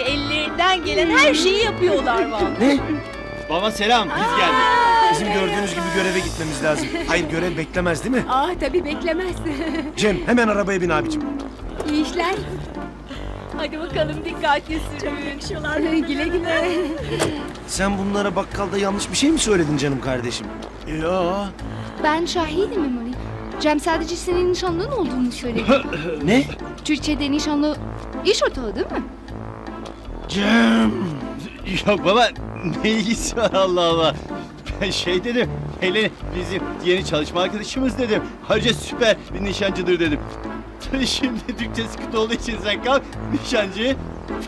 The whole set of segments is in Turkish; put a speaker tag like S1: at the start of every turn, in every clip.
S1: ellerinden gelen her şeyi yapıyorlar vallahi.
S2: Ne?
S3: Baba selam biz geldik.
S2: Bizim gördüğünüz gibi göreve gitmemiz lazım. Hayır görev beklemez değil mi?
S4: Ah tabii beklemez.
S2: Cem hemen arabaya bin abicim.
S4: İyi işler.
S1: Hadi bakalım dikkatli sürün.
S4: güle güle.
S2: Sen bunlara bakkalda yanlış bir şey mi söyledin canım kardeşim? Yo.
S4: Ben şahidim Memoli. Cem sadece senin nişanlın olduğunu söyledi.
S2: Ne?
S4: Türkçe'de nişanlı iş ortağı değil mi?
S2: Cem.
S3: Yok baba ne ilgisi var Allah Allah. Ben şey dedim. Hele bizim yeni çalışma arkadaşımız dedim. Ayrıca süper bir nişancıdır dedim. Tabii Şimdi Türkçesi kötü olduğu için sen kalk nişancı.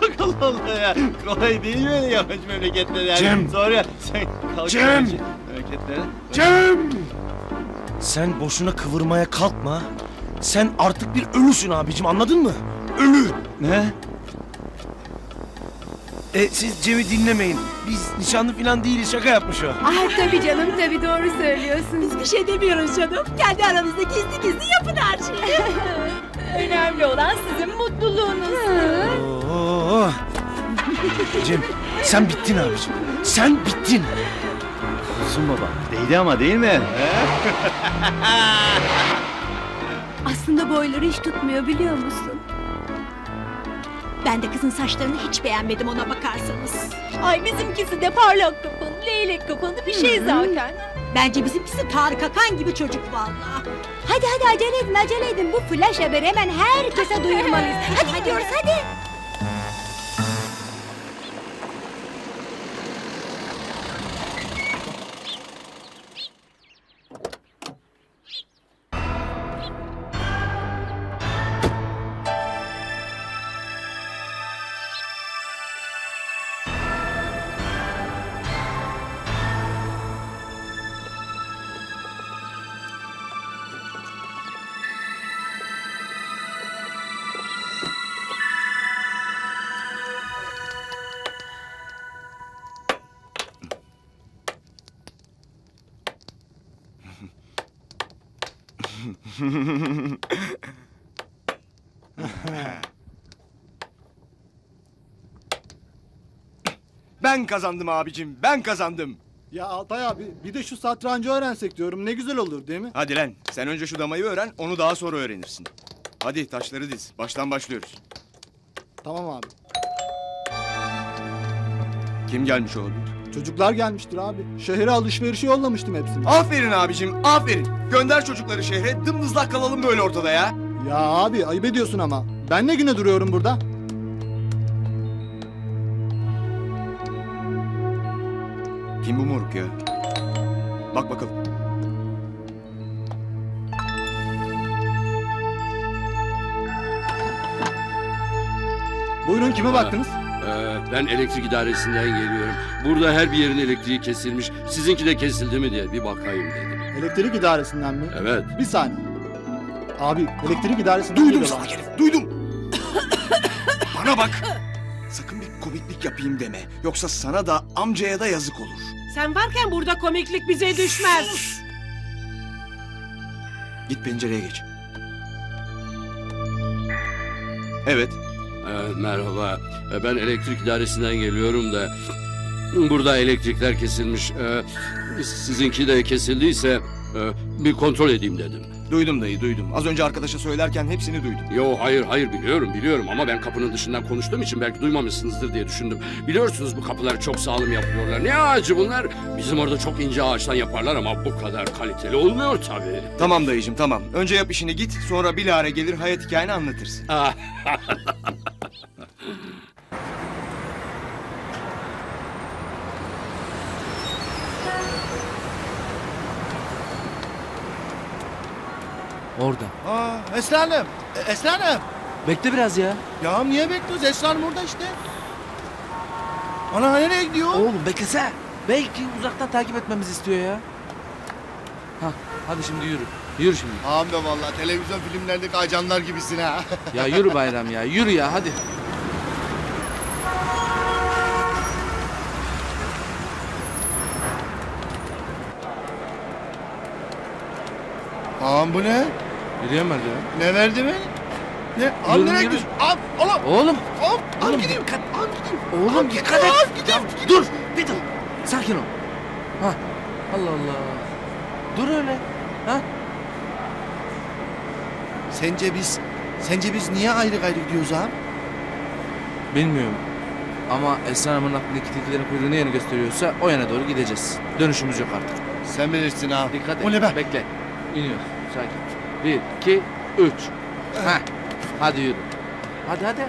S3: Bak Allah Allah ya. Kolay değil mi öyle yabancı memleketlere yani.
S2: Cem!
S3: Sonra sen kalk
S2: Cem!
S3: yabancı memleketlere.
S2: Cem. Sen boşuna kıvırmaya kalkma. Sen artık bir ölüsün abicim anladın mı? Ölü.
S3: Ne?
S2: E, siz Cem'i dinlemeyin. Biz nişanlı falan değiliz şaka yapmış o.
S4: Ah tabii canım tabii doğru söylüyorsun.
S1: Bir şey demiyoruz canım. Kendi aranızda gizli gizli yapın her şeyi. Önemli olan sizin mutluluğunuz.
S2: Oo. Cem sen bittin abicim. Sen bittin.
S3: Olsun baba. Değdi ama değil mi?
S4: Aslında boyları hiç tutmuyor biliyor musun?
S5: Ben de kızın saçlarını hiç beğenmedim ona bakarsanız.
S1: Ay bizimkisi de parlak kafalı, leylek kafalı bir şey zaten.
S5: Bence bizimkisi Tarık Akan gibi çocuk vallahi.
S4: Hadi hadi acele edin acele edin. Bu flash haberi hemen herkese duyurmalıyız. Hadi gidiyoruz hadi.
S6: Ben kazandım abicim, ben kazandım.
S7: Ya Altay abi bir de şu satrancı öğrensek diyorum ne güzel olur değil mi?
S6: Hadi lan, sen önce şu damayı öğren, onu daha sonra öğrenirsin. Hadi taşları diz, baştan başlıyoruz.
S7: Tamam abi.
S6: Kim gelmiş olabilir?
S7: Çocuklar gelmiştir abi. Şehre alışverişe yollamıştım hepsini.
S6: Aferin abicim, aferin. Gönder çocukları şehre, dımdızlak kalalım böyle ortada ya.
S7: Ya abi ayıp ediyorsun ama. Ben ne güne duruyorum burada?
S6: Kim bu moruk ya? Bak bakalım.
S7: Buyurun kime baktınız?
S8: Ee, ben elektrik idaresinden geliyorum. Burada her bir yerin elektriği kesilmiş. Sizinki de kesildi mi diye bir bakayım dedim.
S7: Elektrik idaresinden mi?
S8: Evet.
S7: Bir saniye. Abi elektrik idaresinden
S6: Duydum
S7: geliyorlar.
S6: sana herif, duydum. Bana bak. Sakın bir komiklik yapayım deme. Yoksa sana da amcaya da yazık olur.
S5: Sen varken burada komiklik bize düşmez.
S6: Git pencereye geç. Evet.
S8: Ee, merhaba. Ee, ben elektrik idaresinden geliyorum da... Burada elektrikler kesilmiş. Ee, sizinki de kesildiyse e, bir kontrol edeyim dedim.
S6: Duydum dayı, duydum. Az önce arkadaşa söylerken hepsini duydum.
S8: Yo hayır hayır biliyorum biliyorum ama ben kapının dışından konuştuğum için belki duymamışsınızdır diye düşündüm. Biliyorsunuz bu kapıları çok sağlam yapıyorlar. Ne ağacı bunlar? Bizim orada çok ince ağaçtan yaparlar ama bu kadar kaliteli olmuyor tabii.
S6: Tamam dayıcım tamam. Önce yap işini git sonra bilahare gelir hayat hikayeni anlatırsın.
S9: Orada.
S7: Aa Esra Hanım. E, Esra Hanım.
S9: Bekle biraz ya.
S7: Ya niye bekliyoruz? Esra Hanım burada işte. Ana nereye gidiyor?
S9: Oğlum beklese. Belki uzaktan takip etmemizi istiyor ya. Hah, hadi şimdi yürü. Yürü şimdi.
S7: Ağam da vallahi televizyon filmlerdeki ajanlar gibisin ha.
S9: Ya yürü bayram ya. Yürü ya hadi.
S7: Ağam bu ne?
S9: Yürüyemez ya.
S7: Ne verdi mi?
S6: Ne? Abi
S9: Yürü,
S6: nereye
S9: yürü.
S6: gidiyorsun? Abi oğlum.
S9: Oğlum.
S6: Abi, abi gideyim. Abi gideyim.
S9: Oğlum dikkat et. Ya, dur. Bir dur. Sakin ol. Ha. Allah Allah. Dur öyle. Ha?
S10: Sence biz sence biz niye ayrı gayrı gidiyoruz abi?
S9: Bilmiyorum. Ama Esra Hanım'ın aklındaki tilkilerin kuyruğu ne yönü gösteriyorsa o yana doğru gideceğiz. Dönüşümüz yok artık.
S10: Sen bilirsin abi.
S9: Dikkat et.
S10: O ne be?
S9: Bekle. İniyoruz. Sakin. Bir, iki, üç. Ha. Hadi yürü. Hadi hadi.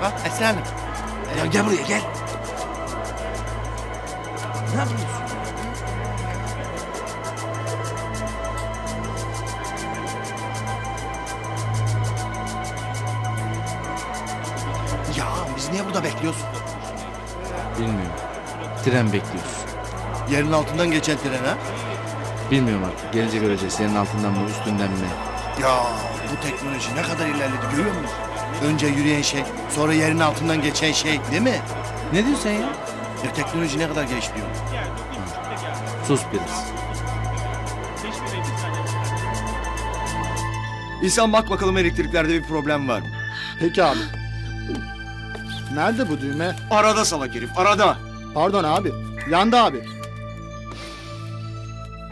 S10: Bak Esra Hanım.
S9: Ya gel buraya gel. Ne yapıyorsun?
S10: Biz niye burada bekliyoruz?
S9: Bilmiyorum. Tren bekliyoruz.
S10: Yerin altından geçen tren ha?
S9: Bilmiyorum artık. Gelince göreceğiz. Yerin altından mı üstünden mi?
S10: Ya bu teknoloji ne kadar ilerledi görüyor musun? Önce yürüyen şey, sonra yerin altından geçen şey değil mi?
S9: Ne diyorsun sen ya?
S10: Ya teknoloji ne kadar gelişti diyorum.
S9: Sus biraz.
S6: İhsan bak bakalım elektriklerde bir problem var mı?
S7: Peki abi. Nerede bu düğme?
S6: Arada salak herif arada.
S7: Pardon abi. Yandı abi.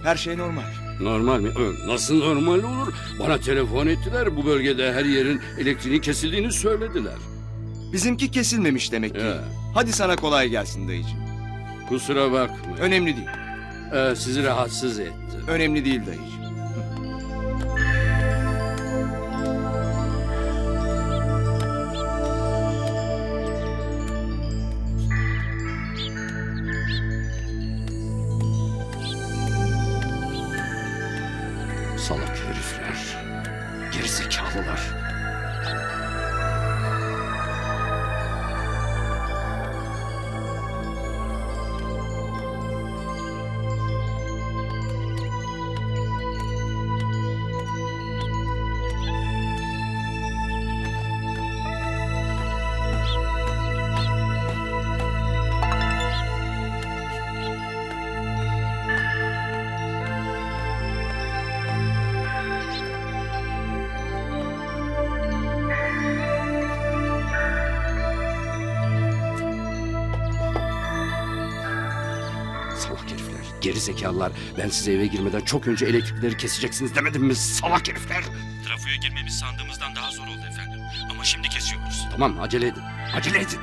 S6: Her şey normal.
S8: Normal mi? Ö, Nasıl normal olur? Bana telefon ettiler. Bu bölgede her yerin elektriğin kesildiğini söylediler.
S6: Bizimki kesilmemiş demek ki.
S8: Ya,
S6: Hadi sana kolay gelsin dayıcığım.
S8: kusura bakma.
S6: Önemli değil.
S8: Ee, sizi rahatsız etti.
S6: Önemli değil dayıcığım.
S8: Herifler. Gerizekalılar. Ben size eve girmeden çok önce elektrikleri keseceksiniz demedim mi? Salak herifler.
S2: Trafoya girmemiz sandığımızdan daha zor oldu efendim. Ama şimdi kesiyoruz.
S8: Tamam acele edin. Acele edin.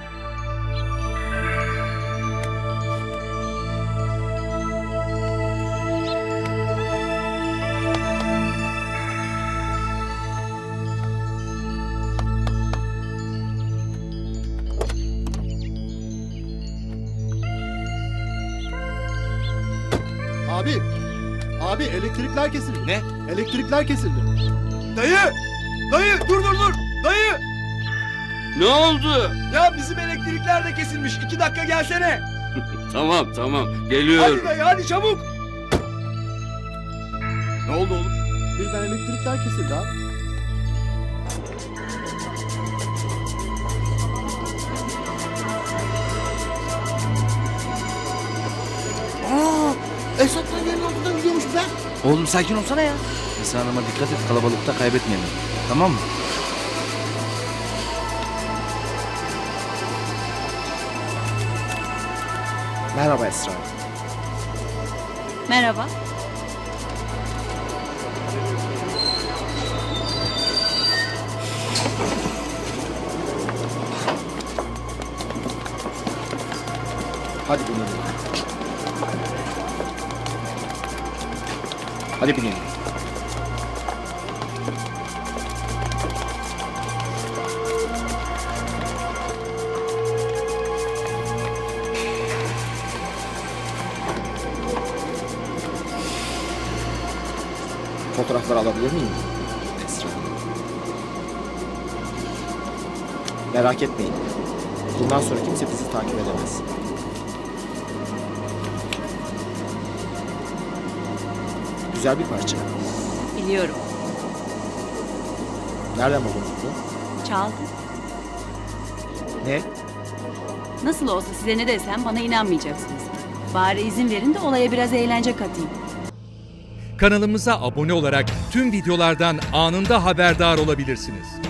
S7: Abi. Abi elektrikler kesildi.
S6: Ne?
S7: Elektrikler kesildi.
S6: Dayı! Dayı dur dur dur! Dayı!
S8: Ne oldu?
S6: Ya bizim elektrikler de kesilmiş. İki dakika gelsene.
S8: Tamam tamam. Geliyorum.
S6: Hadi dayı hadi çabuk. Ne oldu oğlum?
S7: Birden elektrikler kesildi abi.
S10: Aa, Esat'tan yerin altından gidiyormuş be.
S9: Oğlum sakin olsana ya. Esra Hanım'a dikkat et. Kalabalıkta kaybetmeyelim. Tamam mı? Merhaba Esra.
S1: Merhaba.
S10: Hadi binelim. Hadi binelim. Fotoğraflar alabilir miyim? Merak etmeyin. Bundan sonra kimse bizi takip edemez. Güzel bir parça.
S1: Biliyorum.
S10: Nereden buldunuz bunu?
S1: Çaldı.
S10: Ne?
S1: Nasıl olsa size ne desem bana inanmayacaksınız.
S11: Bari izin verin de olaya biraz eğlence katayım.
S12: Kanalımıza abone olarak tüm videolardan anında haberdar olabilirsiniz.